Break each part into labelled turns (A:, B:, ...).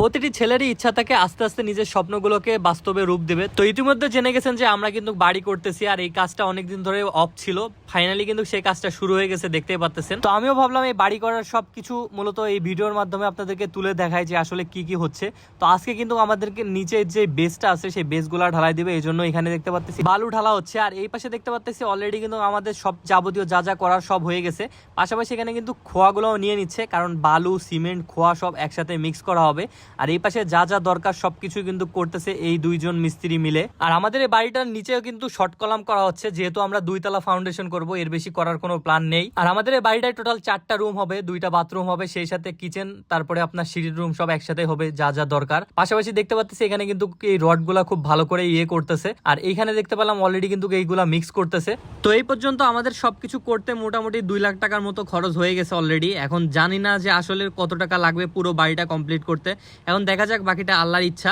A: প্রতিটি ছেলেরই ইচ্ছা থাকে আস্তে আস্তে নিজের স্বপ্নগুলোকে বাস্তবে রূপ দেবে। তো ইতিমধ্যে জেনে গেছেন যে আমরা কিন্তু বাড়ি করতেছি আর এই কাজটা অনেকদিন ধরে অফ ছিল। ফাইনালি কিন্তু সেই কাজটা শুরু হয়ে গেছে, দেখতেই পাচ্ছেন তো আমিও ভাবলাম এই বাড়ি করার সব কিছু মূলত এই ভিডিওর মাধ্যমে আপনাদেরকে তুলে দেখায় যে আসলে কি কি হচ্ছে। তো আজকে কিন্তু আমাদেরকে নিচে যে বেসটা আছে, সেই বেসগুলা ঢালাই দিবে, এই জন্য এখানে দেখতে পাচ্ছি বালু ঢালা হচ্ছে। আর এই পাশে দেখতে পাচ্ছি অলরেডি কিন্তু আমাদের সব যাবতীয় যা যা করার সব হয়ে গেছে। পাশাপাশি এখানে কিন্তু খোয়াগুলোও নিয়ে নিচ্ছে, কারণ বালু সিমেন্ট খোয়া সব একসাথে মিক্স করা হবে। আর এই পাশে যা যা দরকার সবকিছু কিন্তু করতেছে এই দুইজন মিস্ত্রি মিলে। আর আমাদের এই বাড়িটার নিচেও কিন্তু শর্ট কলাম করা হচ্ছে, যেহেতু আমরা দুইতলা ফাউন্ডেশন করব, এর বেশি করার কোনো প্ল্যান নেই। আর আমাদের এই বাড়িটায় টোটাল চারটা রুম হবে, দুইটা বাথরুম হবে, সেই সাথে কিচেন তারপরে আপনার সিঁড়ির রুম সব একসাথে হবে, যা যা দরকার। পাশাপাশি দেখতে পাচ্ছি এখানে কিন্তু এই রডগুলা খুব ভালো করে ইয়ে করতেছে। আর এইখানে দেখতে পেলাম অলরেডি কিন্তু এইগুলা মিক্স করতেছে। তো এই পর্যন্ত আমাদের সবকিছু করতে মোটামুটি দুই লাখ টাকার মতো খরচ হয়ে গেছে অলরেডি এখন জানি না যে আসলে কত টাকা লাগবে পুরো বাড়িটা কমপ্লিট করতে। এখন দেখা যাক বাকিটা আল্লাহর ইচ্ছা।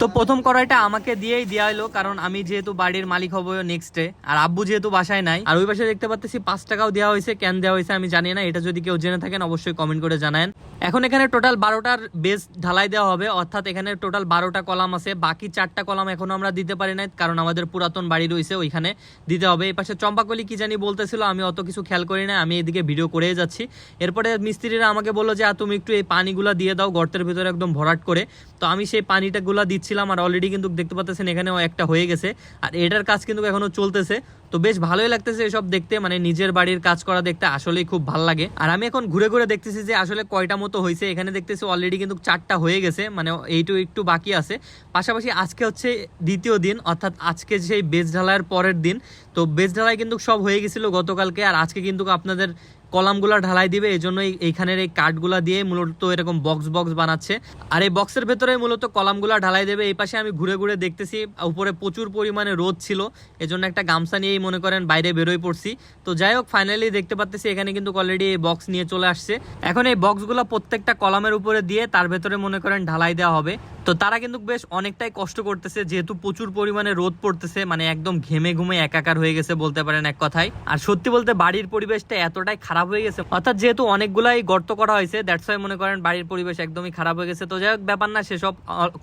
A: তো প্রথম কড়াইটা আমাকে দিয়েই দেওয়া হলো, কারণ আমি যেহেতু বাড়ির মালিক হব নেক্সট ডে আর আব্বু যেহেতু বাসায় নাই, আর ওই পাশে দেখতে পাচ্ছি পাঁচ টাকাও দেওয়া হয়েছে, কেন দেওয়া হয়েছে আমি জানি না, এটা যদি কেউ জেনে থাকেন অবশ্যই কমেন্ট করে জানান এখন এখানে টোটাল বারোটার বেস ঢালাই দেওয়া হবে, অর্থাৎ এখানে টোটাল বারোটা কলাম আছে, বাকি চারটা কলাম এখনও আমরা দিতে পারি নাই, কারণ আমাদের পুরাতন বাড়ি রয়েছে, ওইখানে দিতে হবে। এই পাশে চম্পাকলি কি জানি বলতেছিল, আমি অত কিছু খেয়াল করি না আমি এদিকে ভিডিও করেই যাচ্ছি। এরপরে মিস্ত্রিরা আমাকে বলল যে তুমি একটু এই পানিগুলা দিয়ে দাও, গর্তের ভিতরে একদম ভরাট করে। তো আমি সেই পানিটা গুলা দিচ্ছিলাম আর অলরেডি কিন্তু দেখতে পাচ্ছেন এখানেও একটা হয়ে গেছে। আর এটার কাজ কিন্তু এখনও চলতেছে। তো বেশ ভালোই লাগতেছে এসব দেখতে মানে নিজের বাড়ির কাজ করা দেখতে আসলেই খুব ভালো লাগে। আর আমি এখন ঘুরে ঘুরে দেখতেছি যে আসলে কয়টা মতো হয়েছে। এখানে দেখতেছি অলরেডি কিন্তু চারটা হয়ে গেছে মানে এইটু একটু বাকি আছে। পাশাপাশি আজকে হচ্ছে দ্বিতীয় দিন, অর্থাৎ আজকে সেই বেজ ঢালাইয়ের পরের দিন। তো বেজ ঢালাই কিন্তু সব হয়ে গেছিল গতকালকে। আর আজকে কিন্তু আপনাদের কলামগুলা ঢালাই দিবে এই জন্য এইখানের এই কাঠগুলা দিয়ে মূলত এরকম বক্স বক্স বানাচ্ছে। আর এই বক্সের ভেতরে মূলত কলামগুলা ঢালাই দেবে, এই পাশে আমি ঘুরে ঘুরে দেখতেছি, উপরে প্রচুর পরিমাণে রোদ ছিল, এজন্য একটা গামছা নিয়েই মনে করেন বাইরে বেরোয় পড়ছি। তো যাই হোক ফাইনালি দেখতে পাচ্তেছি এখানে কিন্তু অলরেডি এই বক্স নিয়ে চলে আসছে। এখন এই বক্সগুলো প্রত্যেকটা কলামের উপরে দিয়ে তার ভেতরে মনে করেন ঢালাই দেওয়া হবে। তো তারা কিন্তু বেশ অনেকটাই কষ্ট করতেছে, যেহেতু প্রচুর পরিমাণে রোদ পড়তেছে মানে একদম ঘেমে ঘুমে একাকার হয়ে গেছে বলতে পারেন এক কথায়। আর সত্যি বলতে বাড়ির পরিবেশটা এতটাই খারাপ হয়ে গেছে। অর্থাৎ যেহেতু অনেকগুলাই গর্ত করা হয়েছে দ্যাটস ওয়াই মনে করেন বাড়ির পরিবেশ একদমই খারাপ হয়ে গেছে। তো যাই হোক, ব্যাপার না, সেসব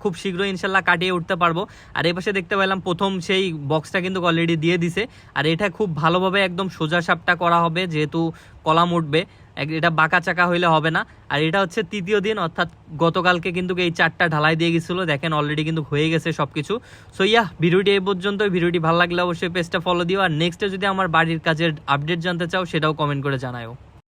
A: খুব শীঘ্রই ইনশাল্লাহ কাটিয়ে উঠতে পারব। আর এই পাশে দেখতে পেলাম প্রথম সেই বক্সটা কিন্তু অলরেডি দিয়ে দিছে। আর এটা খুব ভালোভাবে একদম সোজা সাপটা করা হবে, যেহেতু কলাম উঠবে। এটা বাঁকা চাকা হইলে হবে না। আর এটা হচ্ছে তৃতীয় দিন, অর্থাৎ গতকালকে কিন্তু এই চারটা ঢালাই দিয়ে গেছিল। দেখেন অলরেডি কিন্তু হয়ে গেছে সব কিছু সো ইয়া ভিডিওটি এই পর্যন্ত ভিডিওটি ভালো লাগলে অবশ্যই পেজটা ফলো দিও। আর নেক্সটে যদি আমার বাড়ির কাজের আপডেট জানতে চাও, সেটাও কমেন্ট করে জানাও